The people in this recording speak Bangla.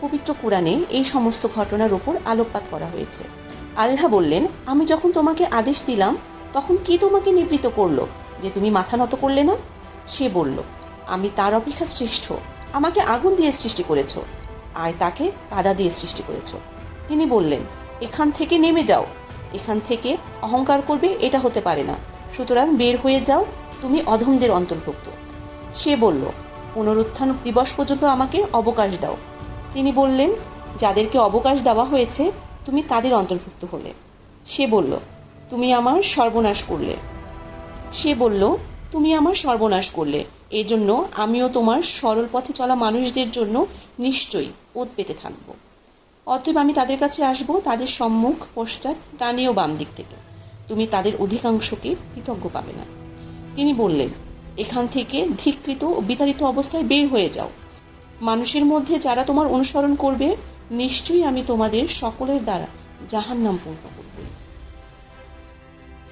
পবিত্র কোরআনে এই সমস্ত ঘটনার ওপর আলোকপাত করা হয়েছে। আল্লাহ বললেন, আমি যখন তোমাকে আদেশ দিলাম, তখন কি তোমাকে নিবৃত করল? যে তুমি মাথা নত করলে না? সে বলল, আমি তার অপেক্ষা শ্রেষ্ঠ। আমাকে আগুন দিয়ে সৃষ্টি করেছ আর তাকে কাদা দিয়ে সৃষ্টি করেছ। তিনি বললেন, এখান থেকে নেমে যাও। এখান থেকে অহংকার করবে, এটা হতে পারে না। সুতরাং বের হয়ে যাও, তুমি অধমদের অন্তর্ভুক্ত। সে বলল, পুনরুত্থান দিবস পর্যন্ত আমাকে অবকাশ দাও। তিনি বললেন, যাদেরকে অবকাশ দেওয়া হয়েছে, তুমি তাদের অন্তর্ভুক্ত হলে। সে বলল, তুমি আমার সর্বনাশ করলে। সে বলল, তুমি আমার সর্বনাশ করলে। এজন্য আমিও তোমার সরল পথে চলা মানুষদের জন্য নিশ্চয়ই ওত পেতে থাকব। অতএব আমি তাদের কাছে আসব, তাদের সম্মুখ পশ্চাৎ ও বাম দিক থেকে। তুমি তাদের অধিকাংশকে কৃতজ্ঞ পাবে না। তিনি বললেন, এখান থেকে ধিকৃত ও বিতাড়িত অবস্থায় বের হয়ে যাও। মানুষের মধ্যে যারা তোমার অনুসরণ করবে নিশ্চয়ই আমি তোমাদের সকলের দ্বারা জাহান্নাম পূর্ণ করব।